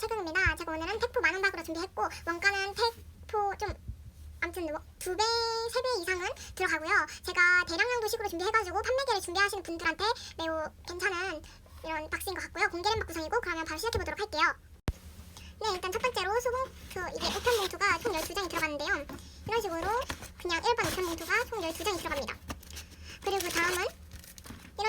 최경입니다. 제가 오늘은 택포 만원 박으로 준비했고 원가는 택포 좀 아무튼 뭐두 배, 세 배 이상은 들어가고요. 제가 대량량 도식으로 준비해가지고 판매계를 준비하시는 분들한테 매우 괜찮은 이런 박스인 것 같고요. 공개된 구성이고 그러면 바로 시작해보도록 할게요. 네, 일단 첫 번째로 소봉투 이게 우편 봉투가 총 12장이 들어갔는데요. 이런 식으로 그냥 1번 우편 봉투가 총 12장이 들어갑니다. 그리고 다음은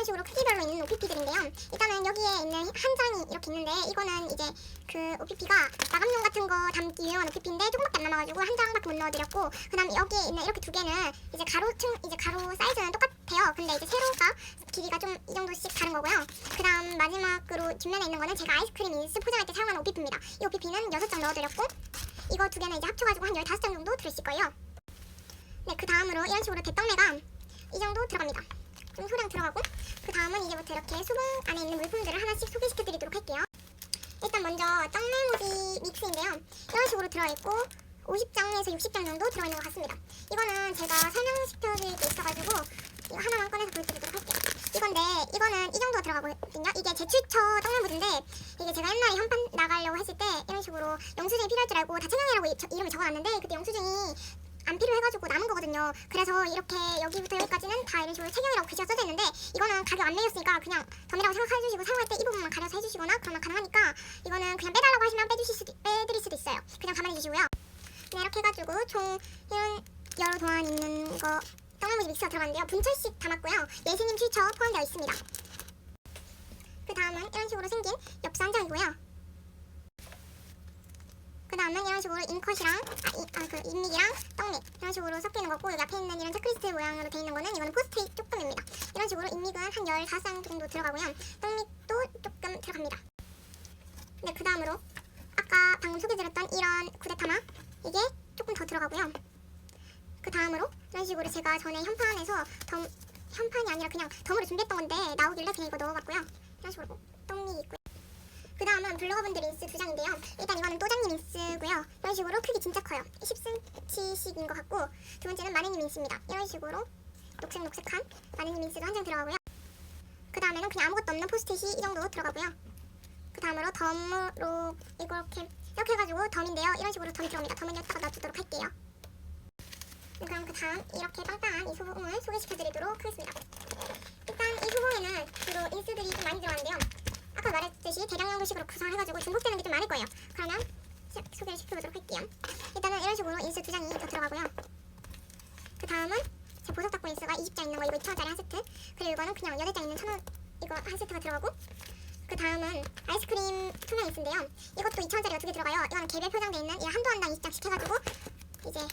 이런 식으로 크기별로 있는 OPP들인데요. 일단은 여기에 있는 한 장이 이렇게 있는데 이거는 이제 그 OPP가 마감용 같은 거 담기 유용한 OPP인데 조금밖에 안 남아가지고 한 장밖에 못 넣어드렸고 그다음 여기에 있는 이렇게 두 개는 이제 가로층 이제 가로 사이즈는 똑같아요. 근데 이제 세로가 길이가 좀 이 정도씩 다른 거고요. 그다음 마지막으로 뒷면에 있는 거는 제가 아이스크림 인스 포장할 때 사용하는 OPP입니다. 이 OPP는 6장 넣어드렸고 이거 두 개는 이제 합쳐가지고 한 15장 정도 들어있을 거예요. 네, 그 다음으로 이런 식으로 대떡매가 이 정도 들어갑니다. 좀 소량 들어가고 그 다음은 이제부터 이렇게 수분 안에 있는 물품들을 하나씩 소개시켜 드리도록 할게요. 일단 먼저 떡메모지 믹스인데요. 이런 식으로 들어있고 50장에서 60장 정도 들어있는 것 같습니다. 이거는 제가 설명시켜 드릴 게 있어가지고 이거 하나만 꺼내서 보여드리도록 할게요. 이건데 이거는 이 정도 들어가거든요. 이게 제 출처 떡메모지인데 이게 제가 옛날에 현판 나가려고 했을 때 이런 식으로 영수증이 필요할 줄 알고 다채경이라고 이- 이름을 적어놨는데 그때 영수증이 안 필요해가지고 남은 거거든요. 그래서 이렇게 여기부터 여기까지는 다 이런 식으로 체경이라고 글씨가 써져 있는데 이거는 가격 안 매겼으니까 그냥 덤이라고 생각해주시고 사용할 때 이 부분만 가려서 해주시거나 그러면 가능하니까 이거는 그냥 빼달라고 하시면 빼주실 수도, 빼드릴 수도 있어요. 그냥 가만히 주시고요. 네, 이렇게 해가지고 총 이런 여러 도안 있는 거 떡나무지 믹스가 들어갔는데요. 분철씩 담았고요. 예수님 출처 포함되어 있습니다. 그 다음은 이런 식으로 생긴 엽서 한 장이고요. 그 다음은 이런 식으로 인컷이랑 아, 이, 아, 그 인믹이랑 떡믹 이런 식으로 섞이는 거고 앞에 있는 이런 체크리스트 모양으로 돼 있는 거는 이거는 포스트잇 조금입니다. 이런 식으로 인믹은 한 15장 정도 들어가고요. 떡믹도 조금 들어갑니다. 네, 그 다음으로 아까 방금 소개드렸던 이런 구데타마 이게 조금 더 들어가고요. 그 다음으로 이런 식으로 제가 전에 현판에서 덤 현판이 아니라 그냥 덤으로 준비했던 건데 나오길래 그냥 이거 넣어봤고요. 이런 식으로 떡믹이 있고요. 그 다음은 블로거분들 인스 두 장인데요. 일단 이거는 또장님 인스고요. 이런 식으로 크기 진짜 커요. 10cm씩인 것 같고 두 번째는 마네님 인스입니다. 이런 식으로 녹색 녹색한 마네님 인스도 한 장 들어가고요. 그 다음에는 그냥 아무것도 없는 포스트잇이 이 정도 들어가고요. 그 다음으로 덤으로 이렇게 이렇게 해가지고 덤인데요. 이런 식으로 덤이 들어옵니다. 덤은 여기다가 놔두도록 할게요. 네, 그럼 그 다음 이렇게 빵빵한 이 소봉을 소개시켜드리도록 하겠습니다. 일단 이 소봉에는 주로 인스들이 좀 많이 들어가는데요. 아까 말했듯이 대량량 도식으로 구성해가지고 중복되는 게 좀 많을 거예요. 그러면 시- 소개를 시켜보도록 할게요. 일단은 이런 식으로 인스 두 장이 더 들어가고요. 그 다음은 제 보석 닦고 인스가 20장 있는 거 이거 2,000원짜리 한 세트. 그리고 이거는 그냥 8장 있는 1,000원 이거 한 세트가 들어가고 그 다음은 아이스크림 투명 인스인데요. 이것도 2,000원짜리가 두 개 들어가요. 이거는 개별 표장돼 있는 이 한도 한당 20장씩 해가지고 이제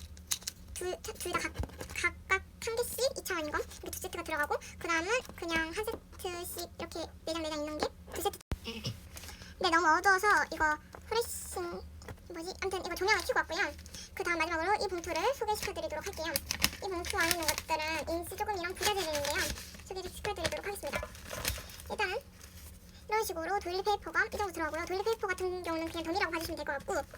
둘다 각각 한 개씩 2,000원인 거 이렇게 두 세트가 들어가고 그 다음은 그냥 한 세트씩 이렇게 네장 네장 있는 게 두 세트 네 너무 어두워서 이거? 아무튼 이거 조명을 켜고 왔고요. 그 다음 마지막으로 이 봉투를 소개시켜드리도록 할게요. 이 봉투 안에 있는 것들은 인스 조금이랑 부자재들인데요. 소개시켜드리도록 하겠습니다. 일단은 이런 식으로 도일리 페이퍼가 이 정도 들어가고요. 도일리 페이퍼 같은 경우는 그냥 덤이라고 봐주시면 될 것 같고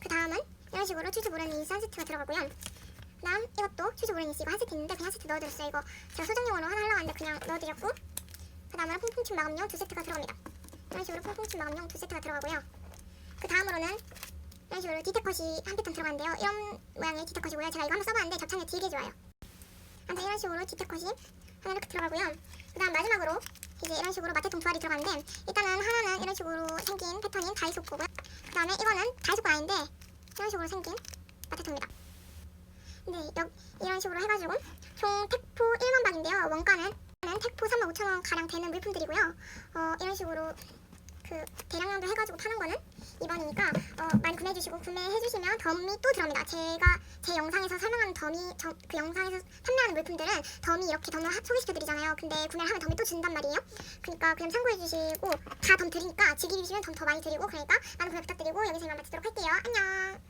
그 다음은 이런 식으로 출처 모르는 인스 한 세트가 들어가고요. 그 다음 이것도 출처 모르는 인스 이거 한 세트 있는데 그냥 한 세트 넣어드렸어요. 이거 제가 소정용으로 하나 하려고 하는데 그냥 넣어드렸고 그 다음으로 퐁퐁칩 마감용 두 세트가 들어갑니다. 이런 식으로 퐁퐁칩 마감용 두 세트가 들어가고요. 그 다음으로는 이런 식으로 디테컷이 한 패턴 들어가는데요. 이런 모양의 디테컷이고요. 제가 이거 한번 써봤는데 접착력 되게 좋아요. 아무튼 이런 식으로 디테컷이 하나 이렇게 들어가고요. 그 다음 마지막으로 이제 이런 식으로 마테통 두 알이 들어가는데 일단은 하나는 이런 식으로 생긴 패턴인 다이소코고요. 그 다음에 이거는 다이소코 아닌데 이런 식으로 생긴 마테통입니다. 네, 여, 이런 식으로 해가지고 총 택포 1만 박인데요. 원가는 택포 3만 5천 원 가량 되는 물품들이고요. 어, 이런 식으로 그 대량량도 해가지고 파는 거는 이번이니까 어, 구매해주시고 구매해주시면 덤이 또 들어옵니다. 제가 제 영상에서 설명한 덤이 저, 그 영상에서 판매하는 물품들은 덤이 이렇게 덤을 하- 소개시켜드리잖아요. 근데 구매를 하면 덤이 또 준단 말이에요. 그러니까 그냥 참고해주시고 다 덤 드리니까 즐기시면 덤 더 많이 드리고 그러니까 많은 구매 부탁드리고 여기서 이만 마치도록 할게요. 안녕.